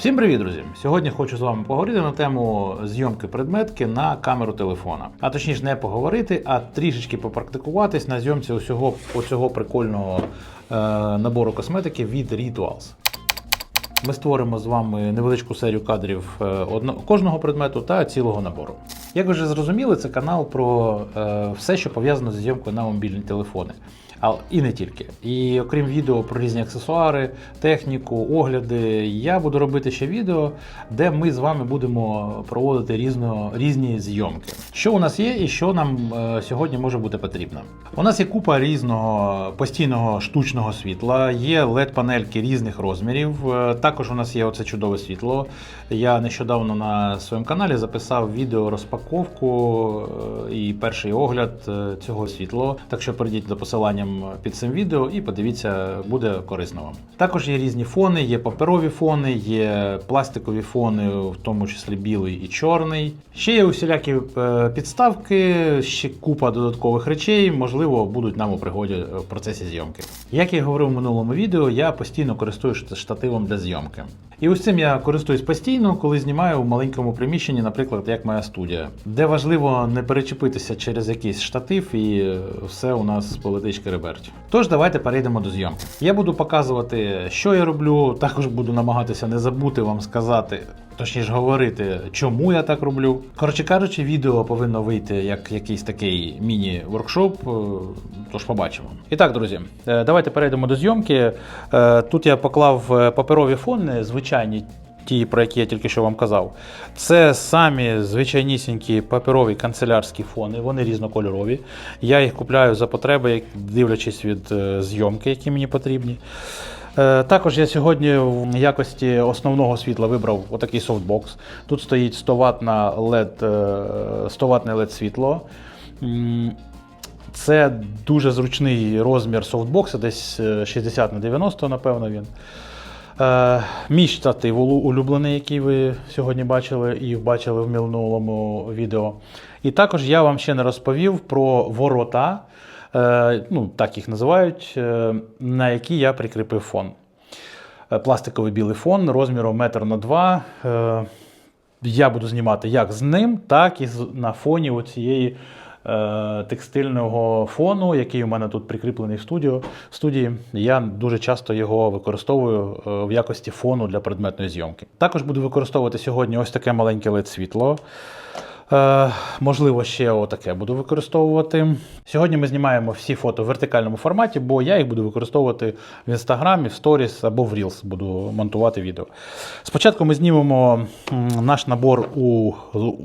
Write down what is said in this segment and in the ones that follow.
Всім привіт, друзі! Сьогодні хочу з вами поговорити на тему зйомки предметки на камеру телефона. А точніше, не поговорити, а трішечки попрактикуватись на зйомці усього оцього прикольного е, набору косметики від Rituals. Ми створимо з вами невеличку серію кадрів е, одно, кожного предмету та цілого набору. Як ви вже зрозуміли, це канал про е, все, що пов'язано з зйомкою на мобільні телефони. А і не тільки. І окрім відео про різні аксесуари, техніку, огляди, я буду робити ще відео, де ми з вами будемо проводити різно, різні зйомки. Що у нас є і що нам е, сьогодні може бути потрібно. У нас є купа різного постійного штучного світла, є LED-панельки різних розмірів. Е, Також у нас є оце чудове світло. Я нещодавно на своєму каналі записав відео розпаковку е, і перший огляд цього світло. Так що перейдіть за посиланням під цим відео і подивіться, буде корисно вам. Також є різні фони, є паперові фони, є пластикові фони, в тому числі білий і чорний. Ще є усілякі е, підставки, ще купа додаткових речей, можливо, будуть нам у пригоді е, в процесі зйомки. Як я говорив в минулому відео, я постійно користуюся штативом для зйомки. І ось цим я користуюсь постійно, коли знімаю в маленькому приміщенні, наприклад, як моя студія, де важливо не перечепитися через якийсь штатив і е, все у нас полетить реберть. Тож давайте перейдемо до зйомки. Я буду показувати, що я роблю, також буду намагатися не забути вам сказати. Точніше говорити, чому я так роблю. Коротше кажучи, відео повинно вийти як якийсь такий міні-воркшоп, е, тож побачимо. І так, друзі, е, давайте перейдемо до зйомки. Е, Тут я поклав паперові фони, звичайні. Ті, про які я тільки що вам казав, це самі звичайнісінькі паперові канцелярські фони, вони різнокольорові. Я їх купляю за потреби, дивлячись від зйомки, які мені потрібні. Е, Також я сьогодні в якості основного світла вибрав отакий софтбокс. Тут стоїть 100 Вт LED, е, 100 ватне LED світло. Це дуже зручний розмір софтбокса, десь е, 60 на 90, напевно, він. Е, Мій штатив улюблений, який ви сьогодні бачили і бачили в минулому відео. І також я вам ще не розповів про ворота, е, ну, так їх називають, е, на які я прикріпив фон. Е, Пластиковий білий фон розміром 1 на 2 Е, Я буду знімати як з ним, так і на фоні оцієї е, текстильного фону, який у мене тут прикріплений в студіо, в студії. Я дуже часто його використовую е, в якості фону для предметної зйомки. Також буду використовувати сьогодні ось таке маленьке LED світло. Е, можливо, ще отаке буду використовувати. Сьогодні ми знімаємо всі фото в вертикальному форматі, бо я їх буду використовувати в інстаграмі, в сторіс або в Reels буду монтувати відео. Спочатку ми знімемо наш набор у,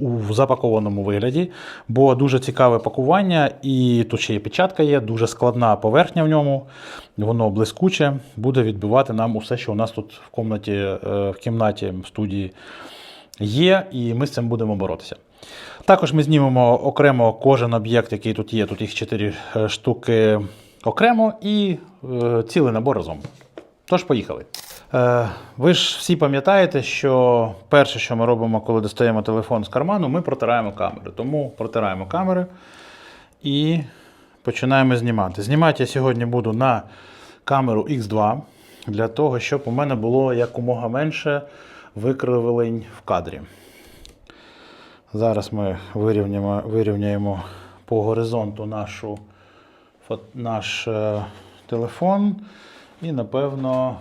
у запакованому вигляді, бо дуже цікаве пакування, і тут ще є печатка є, дуже складна поверхня в ньому, воно блискуче, буде відбивати нам усе, що у нас тут в кімнаті, е, в кімнаті в студії є, і ми з цим будемо боротися. Також ми знімемо окремо кожен об'єкт, який тут є. Тут їх 4 штуки окремо і е, цілий набор разом. Тож, поїхали. Е, ви ж всі пам'ятаєте, що перше, що ми робимо, коли достаємо телефон з карману, ми протираємо камери. Тому протираємо камери і починаємо знімати. Знімати я сьогодні буду на камеру X2 для того, щоб у мене було якомога менше викривлень в кадрі. Зараз ми вирівняємо, вирівняємо по горизонту нашу, наш е, телефон. І напевно,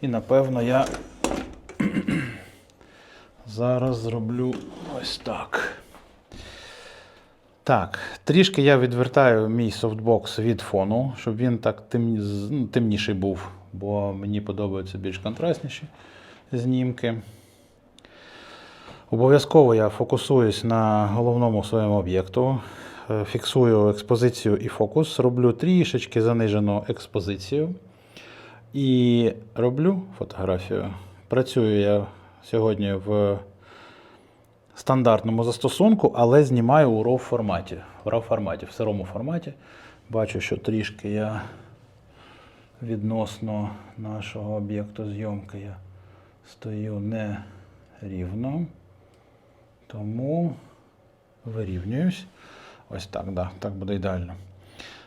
і напевно я зараз зроблю ось так. Так, трішки я відвертаю мій софтбокс від фону, щоб він так з- ну, темніший був, бо мені подобаються більш контрастніші знімки. Обов'язково я фокусуюсь на головному своєму об'єкту, е, фіксую експозицію і фокус, роблю трішечки занижену експозицію і роблю фотографію. Працюю я сьогодні в стандартному застосунку, але знімаю у RAW форматі. В RAW форматі, в сирому форматі. Бачу, що трішки я відносно нашого об'єкту зйомки я стою не рівно. Тому вирівнююсь. Ось так, да, так буде ідеально.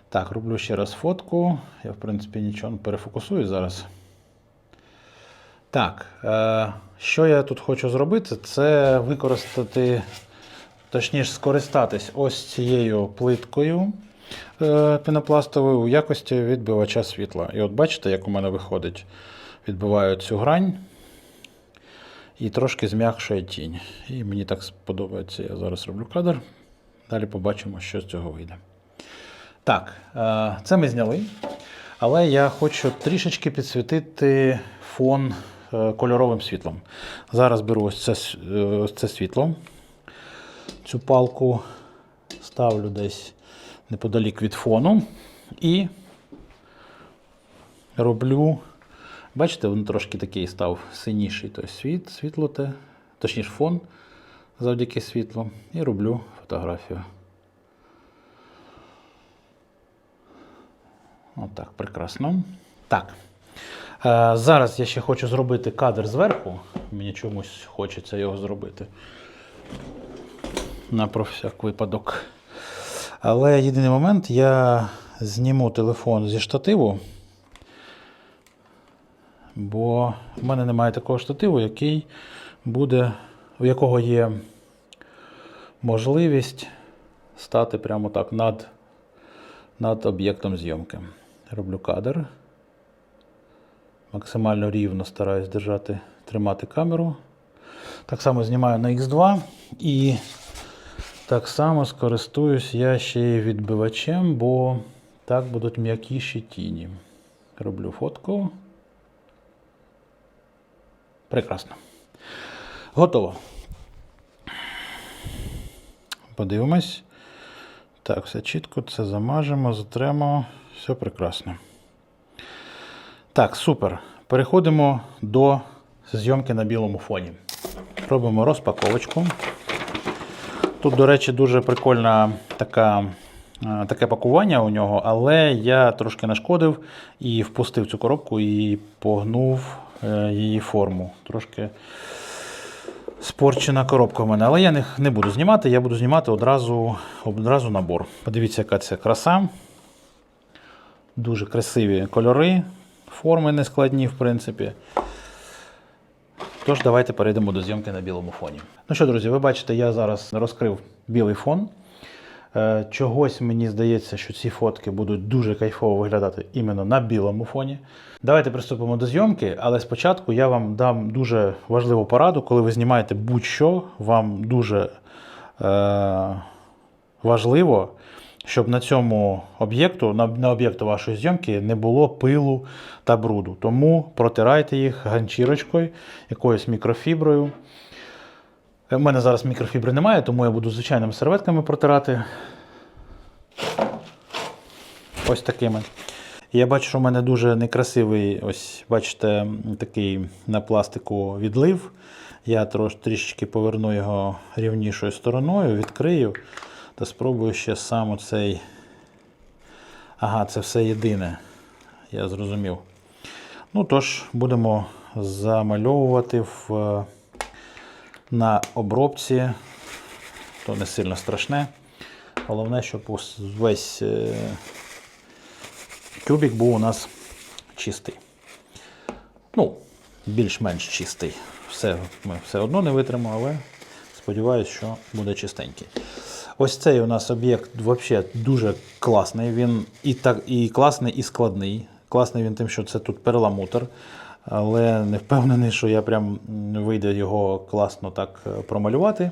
Так, роблю ще раз фотку. Я, в принципі, нічого не перефокусую зараз. Так, е, що я тут хочу зробити, це використати, точніше, скористатись ось цією плиткою е, пінопластовою у якості відбивача світла. І от бачите, як у мене виходить. Відбиваю цю грань і трошки зм'якшує тінь. І мені так сподобається. Я зараз роблю кадр. Далі побачимо, що з цього вийде. Так, е, це ми зняли. Але я хочу трішечки підсвітити фон е, кольоровим світлом. Зараз беру ось це, е, ось це світло. Цю палку ставлю десь неподалік від фону і роблю. Бачите, він трошки такий став синіший, тобто світ, світло те, точніше фон завдяки світлу. І роблю фотографію. Отак, прекрасно. Так. Е, зараз я ще хочу зробити кадр зверху. Мені чомусь хочеться його зробити. На про всяк випадок. Але єдиний момент я зніму телефон зі штативу. Бо в мене немає такого штативу, який буде, у якого є можливість стати прямо так над, над об'єктом зйомки. Роблю кадр. Максимально рівно стараюсь держати, тримати камеру. Так само знімаю на X2 і так само скористуюсь я ще й відбивачем, бо так будуть м'якіші тіні. Роблю фотку. Прекрасно. Готово. Подивимось. Так, все чітко, це замажемо, затремо. Все прекрасно. Так, супер. Переходимо до зйомки на білому фоні. Робимо розпаковочку. Тут, до речі, дуже прикольна така, е, таке пакування у нього, але я трошки нашкодив і впустив цю коробку і погнув її форму. Трошки спорчена коробка в мене. Але я не, не буду знімати, я буду знімати одразу, одразу набор. Подивіться, яка це краса. Дуже красиві кольори, форми нескладні, в принципі. Тож, давайте перейдемо до зйомки на білому фоні. Ну що, друзі, ви бачите, я зараз розкрив білий фон. Е, Чогось мені здається, що ці фотки будуть дуже кайфово виглядати іменно на білому фоні. Давайте приступимо до зйомки, але спочатку я вам дам дуже важливу пораду, коли ви знімаєте будь-що, вам дуже е, важливо, щоб на цьому об'єкту, на, на об'єкту вашої зйомки не було пилу та бруду. Тому протирайте їх ганчірочкою, якоюсь мікрофіброю. У мене зараз мікрофібри немає, тому я буду звичайними серветками протирати. Ось такими. Я бачу, що в мене дуже некрасивий, ось, бачите, такий на пластику відлив. Я трош, трішечки поверну його рівнішою стороною, відкрию та спробую ще сам оцей. Ага, це все єдине. Я зрозумів. Ну тож, будемо замальовувати в, на обробці. То не сильно страшне. Головне, щоб весь е, тюбик був у нас чистий. Ну, більш-менш чистий. Все, ми все одно не витримо, але сподіваюся, що буде чистенький. Ось цей у нас об'єкт взагалі дуже класний. Він і так, і класний, і складний. Класний він тим, що це тут перламутр. Але не впевнений, що я прям вийде його класно так е, промалювати.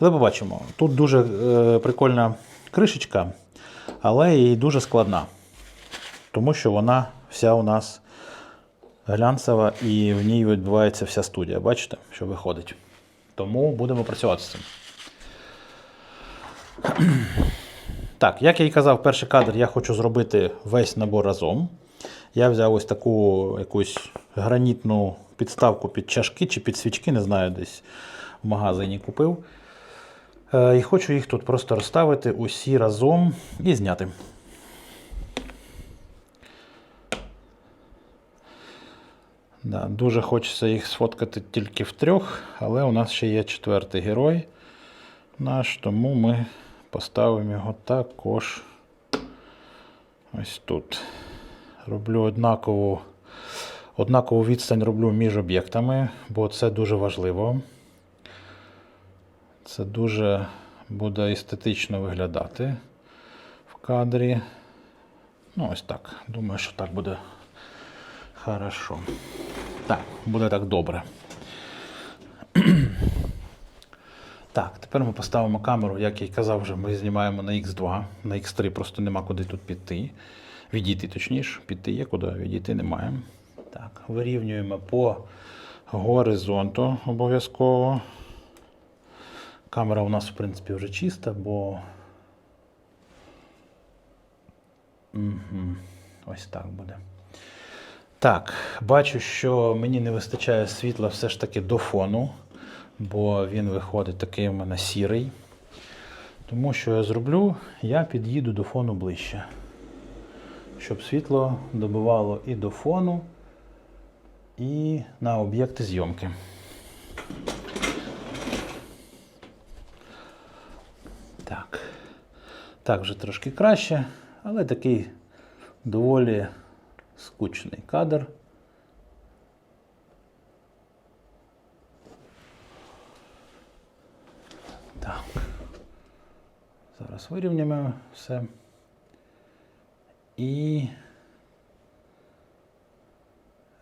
Але побачимо. Тут дуже е, прикольна кришечка, але і дуже складна. Тому що вона вся у нас глянцева і в ній відбувається вся студія. Бачите, що виходить. Тому будемо працювати з цим. Так, як я і казав, перший кадр я хочу зробити весь набор разом. Я взяв ось таку якусь гранітну підставку під чашки чи під свічки, не знаю, десь в магазині купив. Е, І хочу їх тут просто розставити усі разом і зняти. Да, дуже хочеться їх сфоткати тільки в трьох, але у нас ще є четвертий герой наш, тому ми поставимо його також ось тут. Роблю однакову, Однакову відстань роблю між об'єктами, бо це дуже важливо. Це дуже буде естетично виглядати в кадрі. Ну, ось так. Думаю, що так буде хорошо. Так, буде так добре. Так, тепер ми поставимо камеру, як я й казав, вже ми знімаємо на X2. На X3 просто нема куди тут піти. Відійти, точніше, піти є куди, відійти немає. Так, вирівнюємо по горизонту обов'язково. Камера у нас, в принципі, вже чиста, бо. Угу. Ось так буде. Так, бачу, що мені не вистачає світла все ж таки до фону, бо він виходить такий у мене сірий. Тому що я зроблю, я під'їду до фону ближче, щоб світло добивало і до фону, і на об'єкти зйомки. Так. Так, вже трошки краще, але такий доволі скучний кадр. Так. Зараз вирівняємо все. І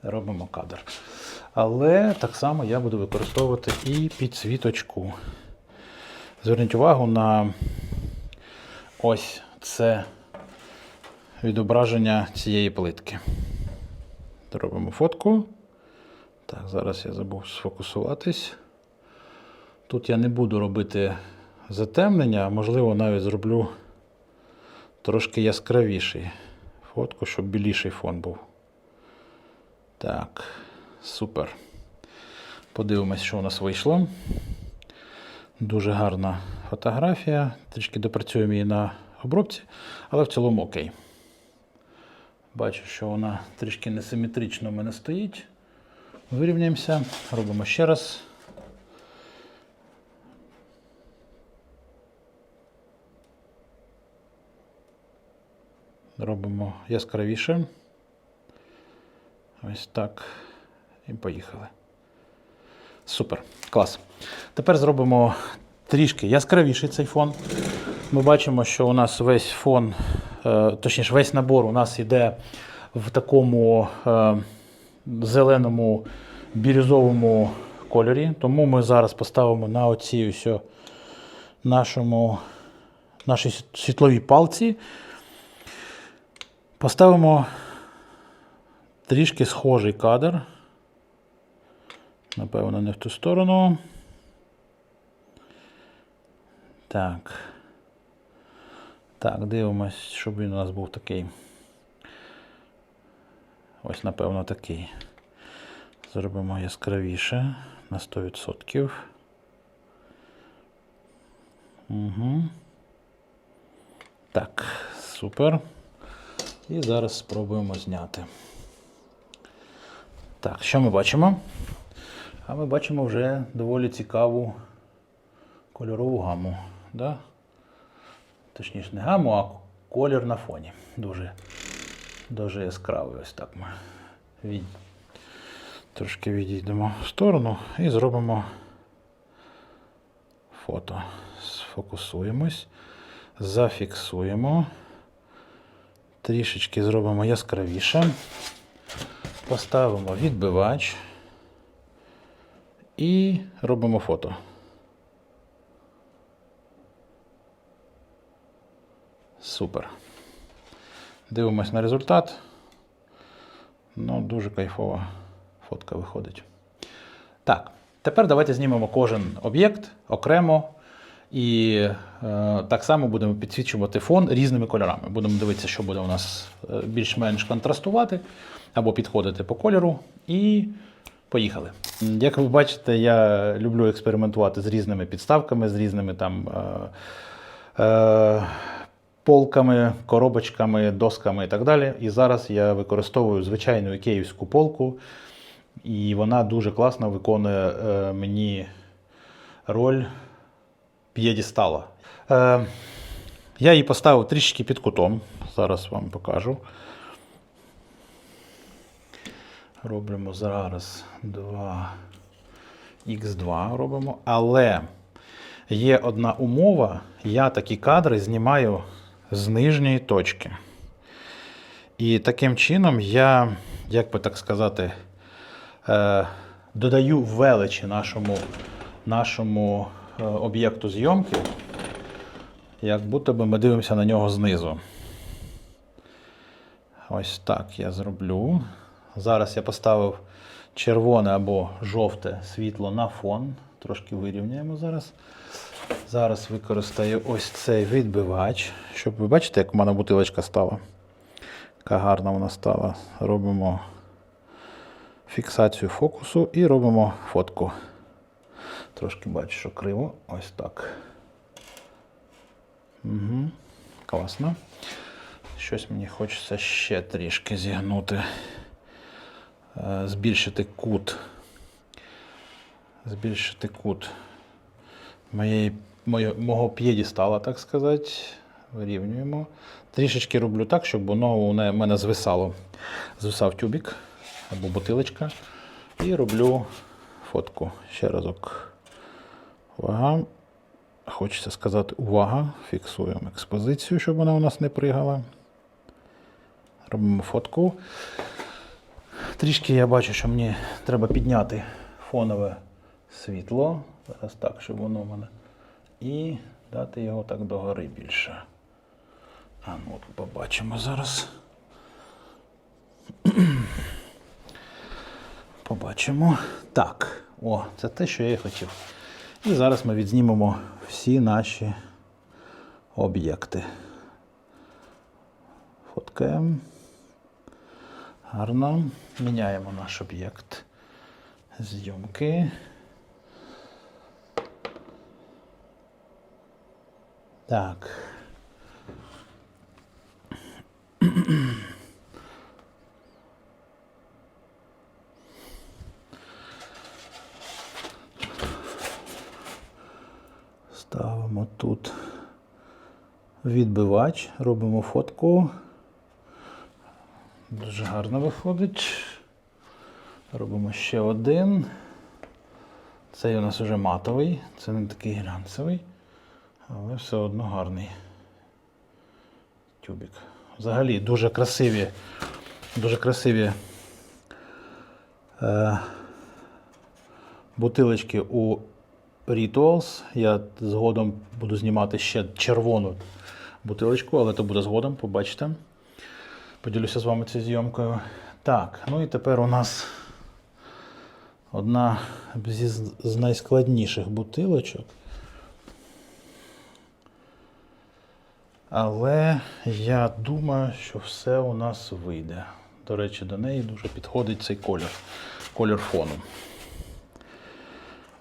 робимо кадр. Але так само я буду використовувати і підсвіточку. Зверніть увагу на ось це відображення цієї плитки. Робимо фотку. Так, зараз я забув сфокусуватись. Тут я не буду робити затемнення, можливо навіть зроблю трошки яскравіший фотку, щоб біліший фон був. Так, супер. Подивимось, що у нас вийшло. Дуже гарна фотографія. Трішки допрацюємо її на обробці, але в цілому окей. Бачу, що вона трішки несиметрично в мене стоїть. Вирівняємося, робимо ще раз. Робимо яскравіше. Ось так. І поїхали. Супер, клас. Тепер зробимо трішки яскравіший цей фон. Ми бачимо, що у нас весь фон, е, точніше, весь набор у нас йде в такому е, зеленому бірюзовому кольорі. Тому ми зараз поставимо на оцій нашому, нашій світловій палці. Поставимо трішки схожий кадр. Напевно, не в ту сторону. Так. Так, дивимось, щоб він у нас був такий. Ось, напевно, такий. Зробимо яскравіше на 100%. Угу. Так, супер. І зараз спробуємо зняти. Так, що ми бачимо? А ми бачимо вже доволі цікаву кольорову гаму. Да? Точніше, не гаму, а колір на фоні. Дуже, дуже яскравий. Ось так ми від... трошки відійдемо в сторону і зробимо фото. Сфокусуємось, зафіксуємо. Трішечки зробимо яскравіше. Поставимо відбивач і робимо фото. Супер. Дивимось на результат. Ну, дуже кайфова фотка виходить. Так, тепер давайте знімемо кожен об'єкт окремо. І е, так само будемо підсвічувати фон різними кольорами. Будемо дивитися, що буде у нас е, більш-менш контрастувати або підходити по кольору. І поїхали. Як ви бачите, я люблю експериментувати з різними підставками, з різними там. Е, е, полками, коробочками, досками і так далі. І зараз я використовую звичайну ікеївську полку, і вона дуже класно виконує е, мені роль п'єдістала. Е, я її поставив трішки під кутом. Зараз вам покажу. Робимо зараз 2 Х2 робимо. Але є одна умова, я такі кадри знімаю з нижньої точки. І таким чином я, як би так сказати, е, додаю величі нашому, нашому об'єкту зйомки, як будто би ми дивимося на нього знизу. Ось так я зроблю. Зараз я поставив червоне або жовте світло на фон. Трошки вирівняємо зараз. Зараз використаю ось цей відбивач, щоб ви бачите, як в мене бутилочка стала. Яка гарна вона стала. Робимо фіксацію фокусу і робимо фотку. Трошки бачу, що криво. Ось так. Угу. Класно. Щось мені хочеться ще трішки зігнути, Е, збільшити кут. Збільшити кут моєї, моє, мого п'єдістала, так сказати. Вирівнюємо. Трішечки роблю так, щоб воно у не- мене звисало. Звисав тюбик або бутилочка. І роблю фотку. Ще разок. Увага. Хочеться сказати увага. Фіксуємо експозицію, щоб вона у нас не пригала. Робимо фотку. Трішки я бачу, що мені треба підняти фонове світло. Зараз так, щоб воно в мене. І дати його так догори більше. А ну от побачимо зараз. Побачимо. Так, о, це те, що я і хотів. І зараз ми відзнімемо всі наші об'єкти. Фоткаємо. Гарно. Міняємо наш об'єкт зйомки. Так. Ставимо тут відбивач, робимо фотку. Дуже гарно виходить. Робимо ще один. Цей у нас вже матовий, це не такий глянцевий, але все одно гарний тюбик. Взагалі дуже красиві, дуже красиві е, бутилочки у Rituals. Я згодом буду знімати ще червону бутилочку, але то буде згодом, побачите. Поділюся з вами цією зйомкою. Так, ну і тепер у нас одна з найскладніших бутилочок. Але я думаю, що все у нас вийде. До речі, до неї дуже підходить цей колір, колір фону.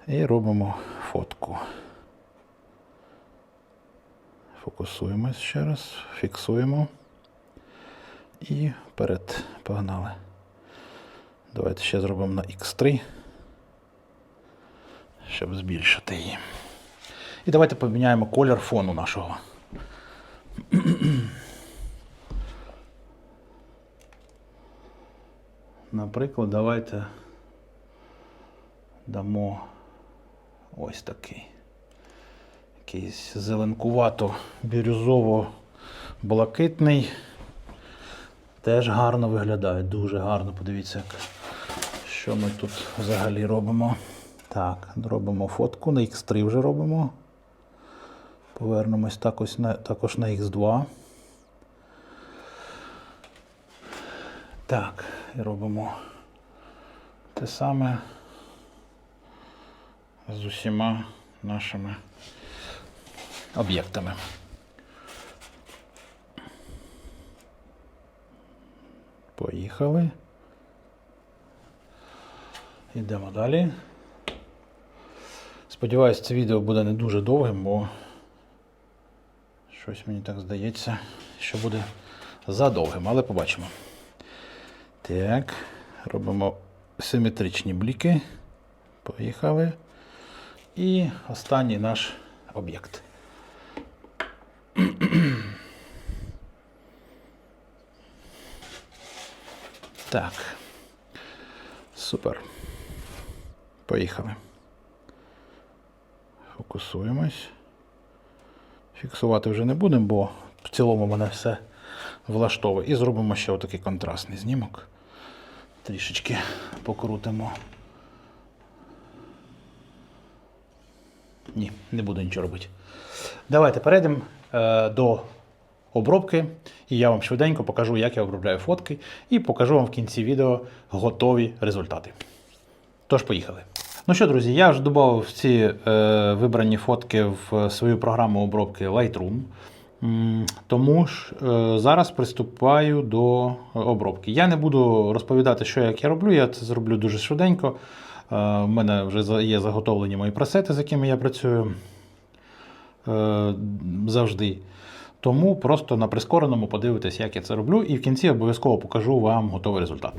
І робимо фотку. Фокусуємось ще раз, фіксуємо. І вперед погнали. Давайте ще зробимо на X3, щоб збільшити її. І давайте поміняємо колір фону нашого. Наприклад, давайте дамо ось такий. Якийсь зеленкувато бірюзово-блакитний. Теж гарно виглядає, дуже гарно. Подивіться, як, що ми тут взагалі робимо. Так, робимо фотку, на X3 вже робимо. Повернемось також на, також на X2. Так, і робимо те саме з усіма нашими об'єктами. Поїхали. Йдемо далі. Сподіваюсь, це відео буде не дуже довгим, бо щось мені так здається, що буде задовгим, але побачимо. Так, робимо симетричні бліки. Поїхали. І останній наш об'єкт. Так. Супер. Поїхали. Фокусуємось. Фіксувати вже не будемо, бо в цілому мене все влаштовує. І зробимо ще отакий контрастний знімок. Трішечки покрутимо. Ні, не буду нічого робити. Давайте перейдемо е, до обробки, і я вам швиденько покажу, як я обробляю фотки, і покажу вам в кінці відео готові результати. Тож, поїхали. Ну що, друзі, я вже додав ці е, вибрані фотки в свою програму обробки Lightroom. Тому ж е, зараз приступаю до обробки. Я не буду розповідати, що як я роблю, я це зроблю дуже швиденько. Е, в мене вже є заготовлені мої пресети, з якими я працюю е, завжди. Тому просто на прискореному подивитесь, як я це роблю, і в кінці обов'язково покажу вам готовий результат.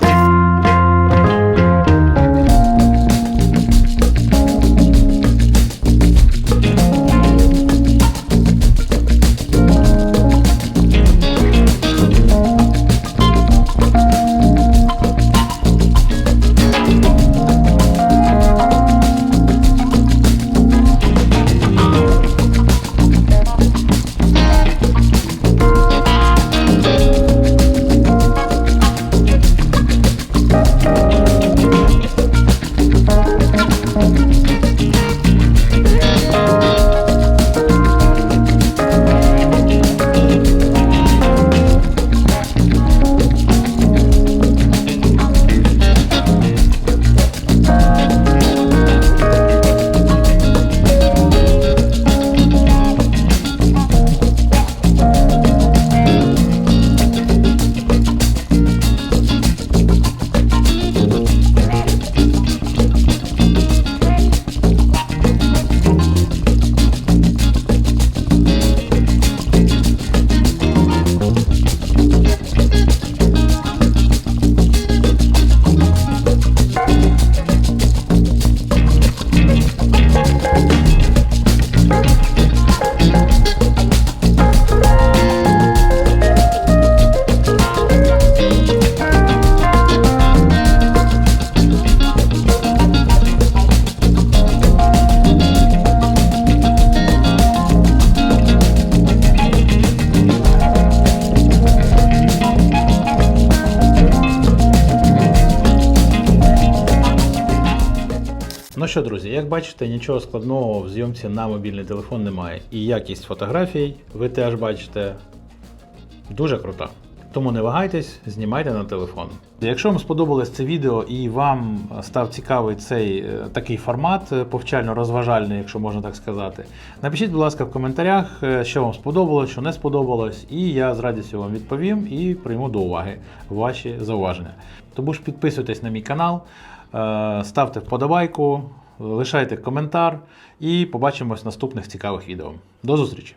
Що, друзі, як бачите, нічого складного в зйомці на мобільний телефон немає. І якість фотографій, ви теж бачите, дуже крута. Тому не вагайтесь, знімайте на телефон. Якщо вам сподобалось це відео і вам став цікавий цей е, такий формат е, повчально-розважальний, якщо можна так сказати, напишіть, будь ласка, в коментарях, е, що вам сподобалось, що не сподобалось, і я з радістю вам відповім і прийму до уваги ваші зауваження. Тому ж підписуйтесь на мій канал, ставте вподобайку, лишайте коментар і побачимось в наступних цікавих відео. До зустрічі!